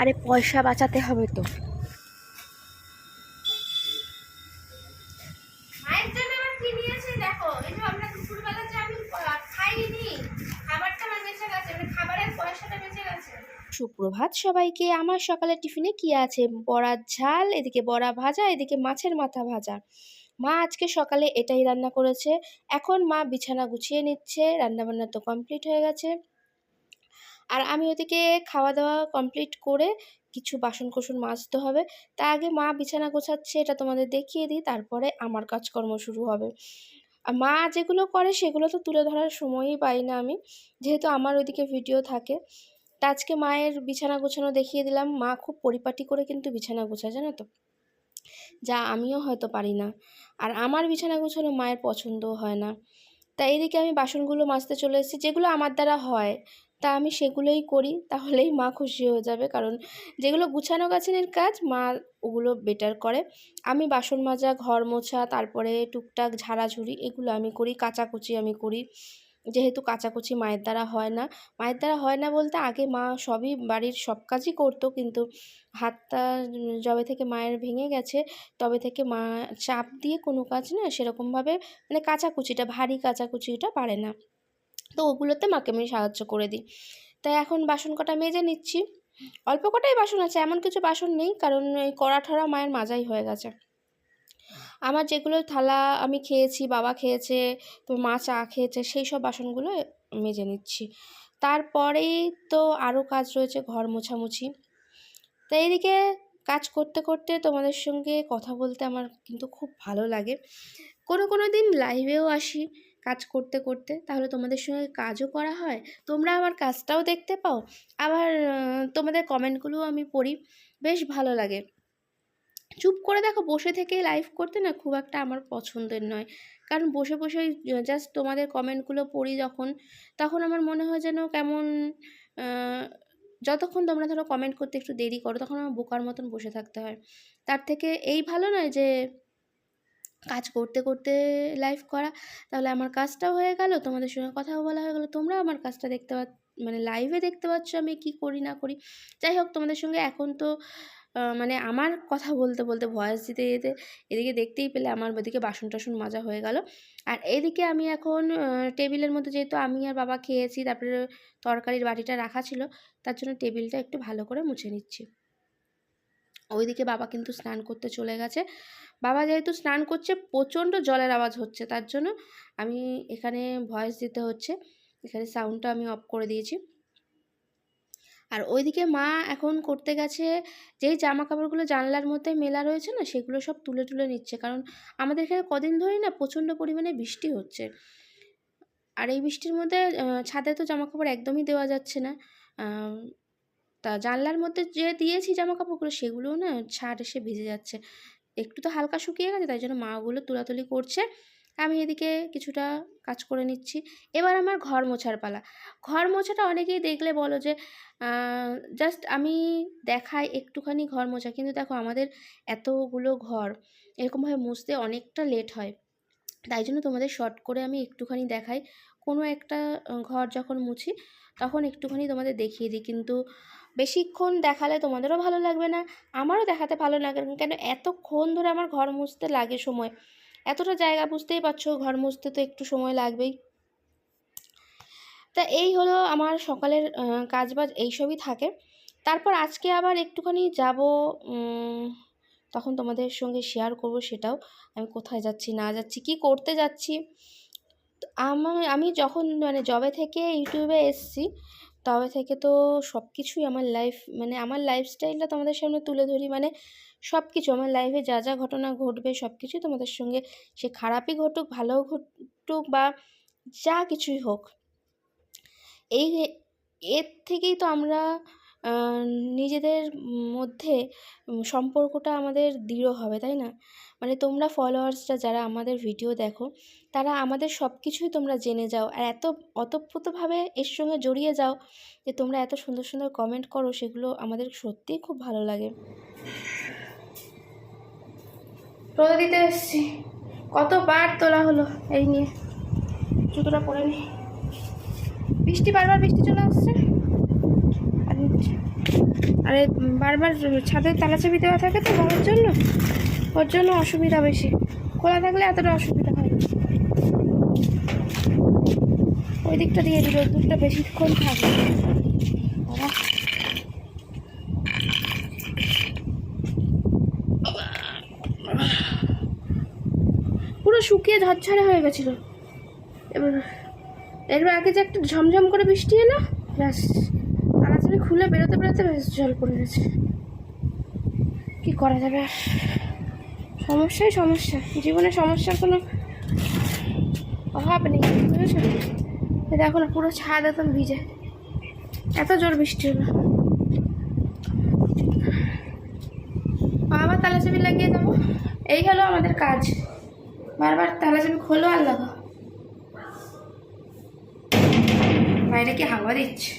আরে পয়সা বাঁচাতে হবে তো। মানে সুপ্রভাত সবাইকে আমার সকালের টিফিনে কি আছে? বড়ার ঝাল এদিকে বড়া ভাজা এদিকে মাছের মাথা ভাজা। মা আজকে সকালে এটাই রান্না করেছে। এখন মা বিছানা গুছিয়ে নিচ্ছে রান্নাবান্না তো কমপ্লিট হয়ে গেছে। আর আমি ওদিকে খাওয়া দাওয়া কমপ্লিট করে কিছু বাসন কোসন মাজতে হবে। তা আগে মা বিছানা গোছাচ্ছে, এটা তোমাদের দেখিয়ে দিই, তারপরে আমার কাজকর্ম শুরু হবে। মা যেগুলো করে সেগুলো তো তুলে ধরার সময়ই পাই না আমি, যেহেতু আমার ওইদিকে ভিডিও থাকে। তা আজকে মায়ের বিছানা গোছানো দেখিয়ে দিলাম। মা খুব পরিপাটি করে কিন্তু বিছানা গোছায়, জানো তো? যা আমিও হয়তো পারি না। আর আমার বিছানা গোছানো মায়ের পছন্দও হয় না। তাই এইদিকে আমি বাসনগুলো মাজতে চলে এসেছি, যেগুলো আমার দ্বারা হয়। তা আমি সেগুলোই করি, তাহলেই মা খুশি হয়ে যাবে। কারণ যেগুলো গুছানো গাছানোর কাজ, মা ওগুলো বেটার করে। আমি বাসন মাজা, ঘর মোছা, তারপরে টুকটাক ঝাড়াঝুড়ি, এগুলো আমি করি, কাচাকুচি আমি করি। যেহেতু কাচাকুচি মায়ের দ্বারা হয় না, মায়ের দ্বারা হয় না বলতে আগে মা সবই বাড়ির সব কাজই করতো, কিন্তু হাতটা যবে থেকে মায়ের ভেঙে গেছে, তবে থেকে মা চাপ দিয়ে কোনো কাজ না সেরকমভাবে মানে কাচাকুচিটা, ভারী কাচাকুচিটা পারে না। তো ওগুলোতে মাকে আমি সাহায্য করে দিই। তাই এখন বাসন কটা মেজে নিচ্ছি। অল্প কটাই বাসন আছে, এমন কিছু বাসন নেই, কারণ এই কড়া ঠরা মায়ের মাজাই হয়ে গেছে। আমার যেগুলো থালা আমি খেয়েছি, বাবা খেয়েছে, তো মা চা খেয়েছে, সেই সব বাসনগুলো মেজে নিচ্ছি। তারপরেই তো আরও কাজ রয়েছে, ঘর মোছামুছি। তো এইদিকে কাজ করতে করতে তোমাদের সঙ্গে কথা বলতে আমার কিন্তু খুব ভালো লাগে। কোনো কোনো দিন লাইভেও আসি। কাজ করতে করতে তাহলে তোমাদের সঙ্গে কাজও করা হয়। তোমরা আমার কাজটাও দেখতে পাও। আবার তোমাদের কমেন্টগুলোও আমি পড়ি। বেশ ভালো লাগে। চুপ করে দেখো, বসে থেকেই লাইভ করতে না খুব একটা আমার পছন্দের নয়। কারণ বসে বসে জাস্ট তোমাদের কমেন্টগুলো পড়ি যখন, তখন আমার মনে হয় যেন কেমন যতক্ষণ তোমরা ধরো কমেন্ট করতে একটু দেরি করো, তখন আমার বোকার মতন বসে থাকতে হয়। তার থেকে এই ভালো নয় যে কাজ করতে করতে লাইভ করা, তাহলে আমার কাজটাও হয়ে গেল, তোমাদের সঙ্গে কথাও বলা হয়ে গেলো, তোমরাও আমার কাজটা দেখতে পা মানে লাইভে দেখতে পাচ্ছ আমি কি করি, না করি। যাই হোক, তোমাদের সঙ্গে এখন তো মানে আমার কথা বলতে বলতে ভয়েস দিতে যেতে এদিকে দেখতেই পেলে আমার ওদিকে বাসন টাসন মাজা হয়ে গেল। আর এদিকে আমি এখন টেবিলের মধ্যে যেহেতু আমি আর বাবা খেয়েছি, তারপরে তরকারির বাটিটা রাখা ছিল, তার জন্য টেবিলটা একটু ভালো করে মুছে নিচ্ছি। ওইদিকে বাবা কিন্তু স্নান করতে চলে গেছে। বাবা যেহেতু স্নান করছে, প্রচণ্ড জলের আওয়াজ হচ্ছে, তার জন্য আমি এখানে ভয়েস দিতে হচ্ছে। এখানে সাউন্ডটা আমি অফ করে দিয়েছি। আর ওইদিকে মা এখন করতে গেছে, যেই জামা কাপড়গুলো জানলার মধ্যে মেলা রয়েছে না, সেগুলো সব তুলে তুলে নিচ্ছে। কারণ আমাদের এখানে কদিন ধরেই না প্রচণ্ড পরিমাণে বৃষ্টি হচ্ছে। আর এই বৃষ্টির মধ্যে ছাদে তো জামা কাপড় একদমই দেওয়া যাচ্ছে না। তা জানলার মধ্যে যে দিয়েছি জামা কাপড়গুলো সেগুলোও না ছাদ এসে ভিজে যাচ্ছে। একটু তো হালকা শুকিয়ে গেছে, তাই জন্য মাগুলো তুলাতুলি করছে। আমি এদিকে কিছুটা কাজ করে নিচ্ছি। এবার আমার ঘর মোছার পালা। ঘর মোছাটা অনেকেই দেখলে বলো যে জাস্ট আমি দেখাই একটুখানি ঘর মোছা। কিন্তু দেখো আমাদের এতগুলো ঘর, এরকমভাবে মুছতে অনেকটা লেট হয়। তাই জন্য তোমাদের শর্ট করে আমি একটুখানি দেখাই। কোনো একটা ঘর যখন মুছি, তখন একটুখানি তোমাদের দেখিয়ে দিই। কিন্তু বেশিক্ষণ দেখালে তোমাদেরও ভালো লাগবে না আমারও দেখাতে ভালো লাগে না কেন এতক্ষণ ধরে আমার ঘর মুছতে লাগে সময়। এতটা জায়গা বুঝতেই পারছ ঘর মুছতে তো একটু সময় লাগবেই। তা এই হলো আমার সকালের আহ, কাজবাজ এইসবই থাকে। তারপর আজকে আবার একটুখানি যাব তখন তোমাদের সঙ্গে শেয়ার করব সেটাও। আমি কোথায় যাচ্ছি না যাচ্ছি কি করতে যাচ্ছি? আমি যখন মানে জবে থেকে ইউটিউবে এসছি তবে থেকে তো সব কিছুই আমার লাইফ মানে আমার লাইফস্টাইলটা তোমাদের সামনে তুলে ধরি মানে সব কিছু আমার লাইফে যা যা ঘটনা ঘটবে সব কিছুই তোমাদের সঙ্গে, সে খারাপই ঘটুক, ভালোও ঘটুক বা যা কিছুই হোক, এই এর থেকেই তো আমরা নিজেদের মধ্যে সম্পর্কটা আমাদের দৃঢ় হবে, তাই না? মানে তোমরা ফলোয়ার্সরা যারা আমাদের ভিডিও দেখো, তারা আমাদের সব কিছুই তোমরা জেনে যাও আর এত অতপ্রতভাবে এর সঙ্গে জড়িয়ে যাও যে তোমরা এত সুন্দর সুন্দর কমেন্ট করো, সেগুলো আমাদের সত্যিই খুব ভালো লাগে। রোদে দিতে এসছি। কতবার তোলা হলো এই নিয়ে? জুতোটা পরে নি। বৃষ্টি বারবার বৃষ্টি চলে আসছে? আর বারবার ছাদের তালা চাবি দেওয়া থাকে তো গরমের জন্য? ওর জন্য অসুবিধা বেশি। খোলা থাকলে এতটা অসুবিধা হয় না। ওই দিকটা দিয়ে দিল, দুধটা বেশিক্ষণ থাকবে। পুরো শুকিয়ে ঝরঝরে হয়ে গেছিল। এবার এরপর আগে যে একটা ঝমঝম করে বৃষ্টি এলো, ব্যাস। তাড়াতাড়ি খুলে বেরোতে বেরোতে ব্যাস জল পড়ে গেছে। কি করা যাবে? আর সমস্যাই সমস্যা। জীবনে সমস্যার কোনো অভাব নেই, বুঝেছ? দেখো না, পুরো ছাদ একদম ভিজে। এত জোর বৃষ্টি হলো। আবার তালা চাবি লাগিয়ে দেবো। এই হলো আমাদের কাজ। বারবার তালা চাবি খোলো আর লাগো বাইরে কি হাওয়া দিচ্ছে?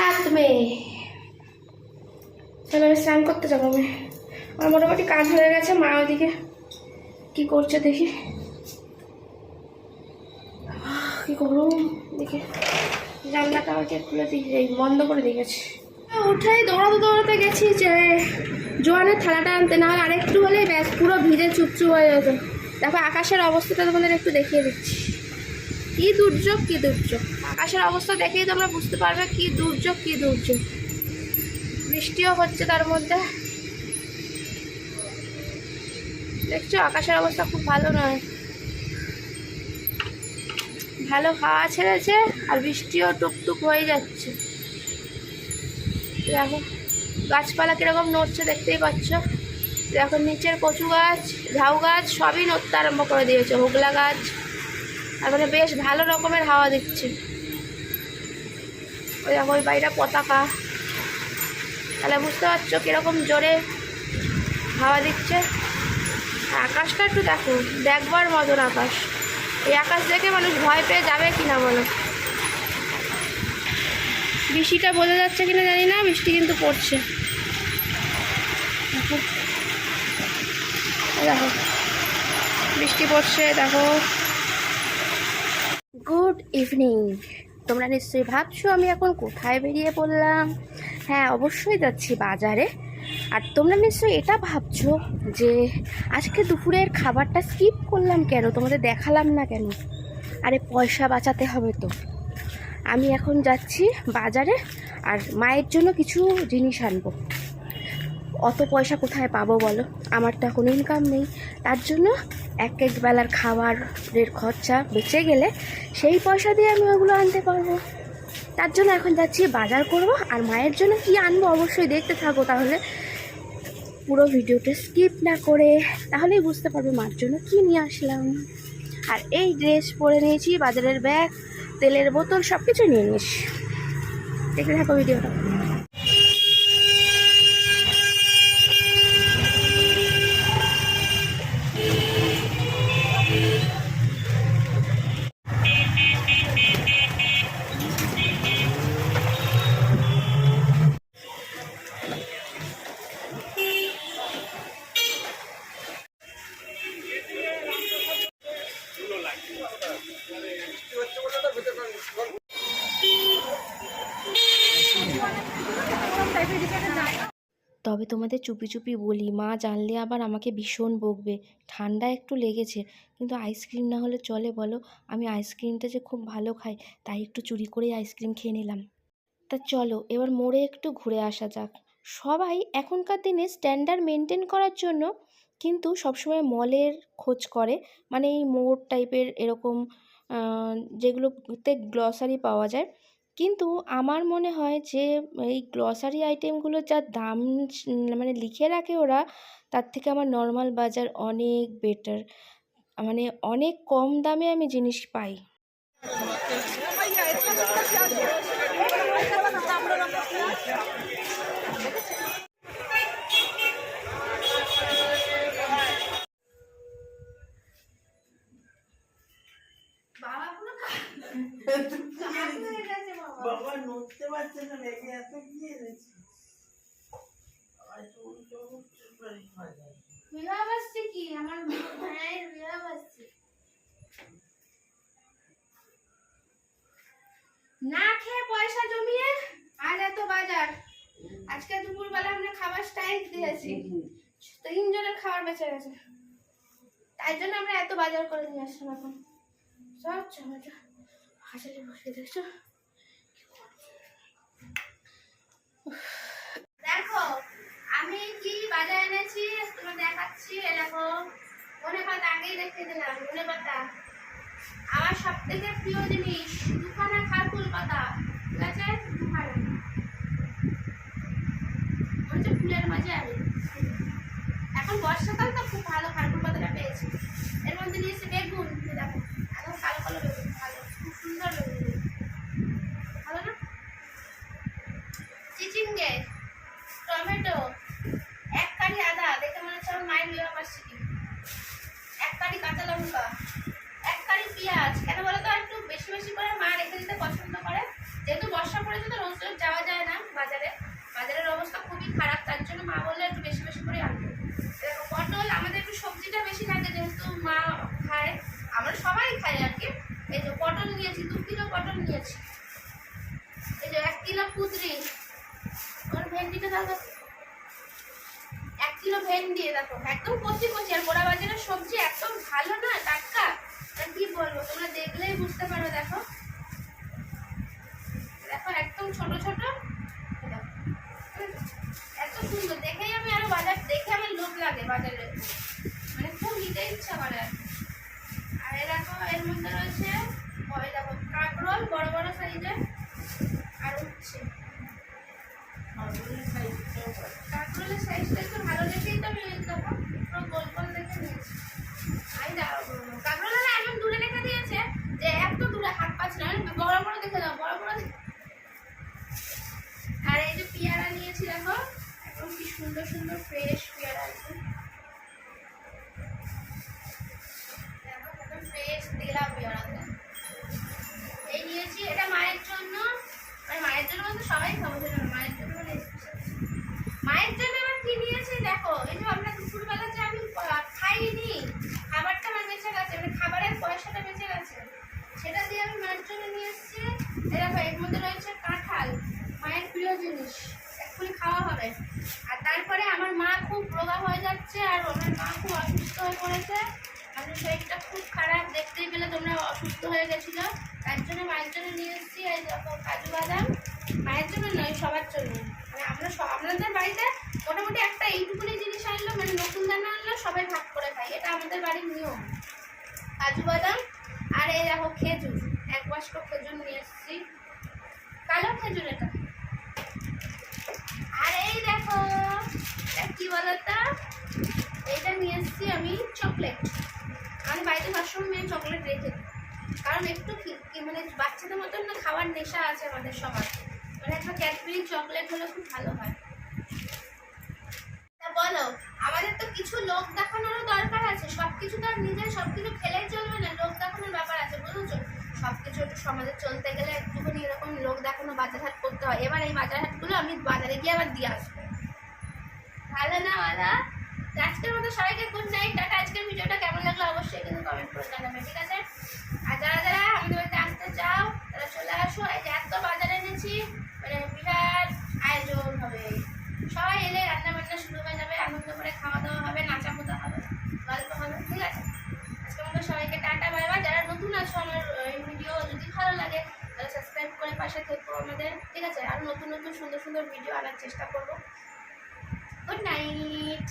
সাত মে এবার স্নান করতে যাব আমি। আমার মোটামুটি কাজ হয়ে গেছে, মা ওইদিকে কি করছে দেখি। কি গরম, দেখে। জানলাটা ওইটা খুলে দিয়ে বন্ধ করে দিয়েছি উঠাই দৌড়াতে দৌড়াতে গেছি যে জোয়ানের থালাটা আনতে, না হলে আরেকটু হলেই ব্যাস, পুরো ভিজে চুপচুপ হয়ে যেত। দেখো, আকাশের অবস্থাটা তোমাদের একটু দেখিয়ে দিচ্ছি। কি দুর্যোগ কি দুর্যোগ। আকাশের অবস্থা দেখেই তোমরা বুঝতে পারবে কি দুর্যোগ কি দুর্যোগ। বৃষ্টিও হচ্ছে তার মধ্যে। দেখছ, আকাশের অবস্থা খুব ভালো নয়। ভালো হাওয়া ছেড়েছে আর বৃষ্টিও টুকটুক হয়ে যাচ্ছে। দেখো, গাছপালা কীরকম নড়ছে দেখতেই পাচ্ছ। দেখো, নিচের কচু গাছ, ঝাউ গাছ, সবই নড়তে আরম্ভ করে দিয়েছে। হোগলা গাছ আর মানে বেশ ভালো রকমের হাওয়া দিচ্ছে। ওই দেখো, ওই বাড়িটা পতাকা। তাহলে বুঝতে পারছ কীরকম জোরে হাওয়া দিচ্ছে। আর আকাশটা একটু দেখো, দেখবার মতন আকাশ। এই আকাশ দেখে মানুষ ভয় পেয়ে যাবে কি না বলো? বৃষ্টিটা বোঝা যাচ্ছে কিনা জানি না, বৃষ্টি কিন্তু পড়ছে। দেখো। বৃষ্টি পড়ছে, দেখো। গুড ইভিনিং তোমরা নিশ্চয়ই ভাবছ আমি এখন কোথায় বেরিয়ে পড়লাম? হ্যাঁ অবশ্যই যাচ্ছি বাজারে। আর তোমরা নিশ্চয়ই এটা ভাবছ যে আজকে দুপুরের খাবারটা স্কিপ করলাম কেন? তোমাদের দেখালাম না কেন? আরে, পয়সা বাঁচাতে হবে তো। আমি এখন যাচ্ছি বাজারে আর মায়ের জন্য কিছু জিনিস আনব। অত পয়সা কোথায় পাবো বলো? আমার তো এখন ইনকাম নেই। তার জন্য এক এক বেলার খাবারের খরচা বেঁচে গেলে সেই পয়সা দিয়ে আমি ওগুলো আনতে পারব। তার জন্য এখন যাচ্ছি, বাজার করব আর মায়ের জন্য কি আনব অবশ্যই দেখতে থাকো তাহলে। পুরো ভিডিওটা স্কিপ না করে তাহলেই বুঝতে পারবে মার জন্য কি নিয়ে আসলাম। আর এই ড্রেস পরে নিয়েছি, বাজারের ব্যাগ তেলের বোতল সব কিছু নিয়ে নিয়েছি দেখতে থাকো ভিডিওটা। তোমাদের চুপি চুপি বলি, মা জানলে আবার আমাকে ভীষণ বকবে, ঠান্ডা একটু লেগেছে, কিন্তু আইসক্রিম না হলে চলে বলো, আমি আইসক্রিমটা যে খুব ভালো খাই, তাই একটু চুরি করেই আইসক্রিম খেয়ে নিলাম। তা চলো, এবার মোড়ে একটু ঘুরে আসা যাক। সবাই এখনকার দিনে স্ট্যান্ডার্ড মেনটেন করার জন্য কিন্তু সবসময় মলের খোঁজ করে মানে এই মোড় টাইপের এরকম যেগুলোতে গ্লসারি পাওয়া যায় কিন্তু আমার মনে হয় যে, এই গ্রসারি আইটেমগুলোর যা দাম মানে লিখে রাখে ওরা, তার থেকে আমার নর্মাল বাজার অনেক বেটার মানে অনেক কম দামে আমি জিনিস পাই। না খেয়ে পয়সা জমিয়ে আর এত বাজার। আজকে দুপুরবেলা আমরা খাবার স্টাইল দিয়েছি। তিনজনের খাবার বেঁচে গেছে। তাই জন্য আমরা এত বাজার করে নিয়ে আসলাম এখন। সব টমেটো হাজারে বসে দেখছ দেখো, আমি কি বাজার এনেছি তোমার দেখাচ্ছি দেখো। ধনে পাতা, আগেই দেখে দিলাম, ধনে পাতা। আমার সব থেকে প্রিয় জিনিস দুখানা খারকুল পাতা। ঠিক আছে? দুখানা। হচ্ছে ফুলের মাঝে আমি। এখন বর্ষাকাল তো খুব ভালো খারকুল পাতাটা পেয়েছি। এর মধ্যে নিয়েছি বেগুন দেখো একদম কালো কালো বেগুন ভালো খুব সুন্দর বেগুন ভালো না চিচিঙ্গে টমেটো এক কাঠি আদা দেখে মনে হচ্ছে আমার মায়ের বিবাহ বার্ষিকী এক কাঠি কাঁচা লঙ্কা এক কাঠি পেঁয়াজ কেন বলো তো একটু বেশি বেশি করে মা রেখে দিতে পছন্দ করে যেহেতু বর্ষা পড়েছে তো রোজ রোজ যাওয়া যায় না বাজারে বাজারের অবস্থা খুবই খারাপ তার জন্য মা বললে একটু বেশি বেশি করে আনতে দেখো পটল আমাদের একটু সবজিটা বেশি লাগে যেহেতু মা খায় আমরা সবাই খাই আর কি এই যে পটল নিয়েছি দু কিলো পটল নিয়েছি। এই যে এক কিলো কুদরি ওর ভেন্ডিটা দেখো। এক কিলো ভেন্ডি, দেখো, একদম কচি কচি। আর গোড়া বাজারের সবজি একদম ভালো না টাটকা। কি বলব, তোমরা দেখলেই বুঝতে পারো দেখো একদম ছোট ছোট দেখো। এত সুন্দর দেখেই আমি আরও বাজার দেখে আমার লোভ লাগে বাজারে মানে খুব নিতে ইচ্ছা করে আর কি। আর এই দেখো এর মধ্যে রয়েছে ওই দেখো কাঁকরোল বড় বড় সাইজের আর উচ্ছে কাপড়ের সাইজটাও বড়। কাঁকরোলের সাইজটা একটু ভালো দেখেই তো আমি দেখো পুরো গোল গোল দেখে নিয়েছি আমি দাও কাঁকরোলের এমন দূরে রেখে দিয়েছে যে এত দূরে হাত পাচ্ছে না আমি বড় বড় দেখে দাও বড় বড় দেখে আর এই যে পেয়ারা নিয়েছি দেখো একদম কি সুন্দর সুন্দর ফ্রেশ পেয়ারা আছে দেখো একদম ফ্রেশ তেলা পেয়ারা এই নিয়েছি এটা মায়ের জন্য মানে মায়ের জন্য বলতে সবাই খাব সেটা না, মায়ের জন্য মানে special। মায়ের জন্য আবার কি নিয়েছি দেখো এই যে আমরা দুপুরবেলা যে আমি আহ, খাইনি খাবারটা আমার বেঁচে গেছে মানে খাবারের পয়সাটা বেঁচে গেছে সেটা দিয়ে আমি মায়ের জন্য নিয়ে এসেছি এই দেখো এর মধ্যে রয়েছে কাঁঠাল মায়ের প্রিয় জিনিস এক্ষুনি খাওয়া হবে আর তারপরে আমার মা খুব রোগা হয়ে যাচ্ছে আর আমার মা খুব অসুস্থ হয়ে পড়েছে আমার শরীরটা খুব খারাপ দেখতেই পেলে তোমরা অসুস্থ হয়ে গেছিল তার জন্য মায়ের জন্য নিয়ে এসেছি এই দেখো কাজু বাদাম মায়ের জন্য নয় সবার জন্য মানে আমরা সব আমাদের বাড়িতে মোটামুটি একটা এইটুকুনি জিনিস আনলো মানে নতুন দানা আনলো, সবাই ভাগ করে খাই এটা আমাদের বাড়ির নিয়ম। কাজু বাদাম আর এই দেখো খেজুর। এক বাস্ক খেজুর নিয়ে এসেছি। কালো খেজুর এটা। আর এই দেখো কি বলতো এটা নিয়ে এসেছি আমি চকলেট। আমি বাড়িতে সবসময় মেয়ে চকলেট রেখে দিই কারণ একটু মানে বাচ্চাদের মতন না, খাওয়ার নেশা আছে আমাদের সবার মানে একটা ক্যাডবেরি চকলেট হলে খুব ভালো হয়। বলো, আমাদের তো কিছু লোক দেখানোরও দরকার আছে। সব কিছু তো আর নিজে সব কিছু খেলেই চলবে না, লোক দেখানোর ব্যাপার আছে, বুঝেছ? সব কিছু একটু সমাজে চলতে গেলে একটুখানি এরকম লোক দেখানো বাজার হাট করতে হয়। এবার এই বাজার হাটগুলো আমি বাজারে গিয়ে আবার দিয়ে আসব। ভালো না বলা আজকের মতো সবাইকে গুড নাইট টাটা। আজকের ভিডিওটা কেমন লাগল অবশ্যই কিন্তু কমেন্ট করে জানাবে, ঠিক আছে আর যারা যারা আমাদের বাড়িতে আসতে চাও তারা চলে আসো এই যে এত বাজারে এনেছি মানে বিরাট আয়োজন হবে সবাই এলে রান্না বান্না শুরু হয়ে যাবে আনন্দ করে খাওয়া দাওয়া হবে নাচা মোতা হবে গল্প হবে ঠিক আছে আজকের মতো সবাইকে টাটা বাই বাই যারা নতুন আছো আমার এই ভিডিও যদি ভালো লাগে তাহলে সাবস্ক্রাইব করে পাশে থেকো আমাদের ঠিক আনার চেষ্টা করব। Good night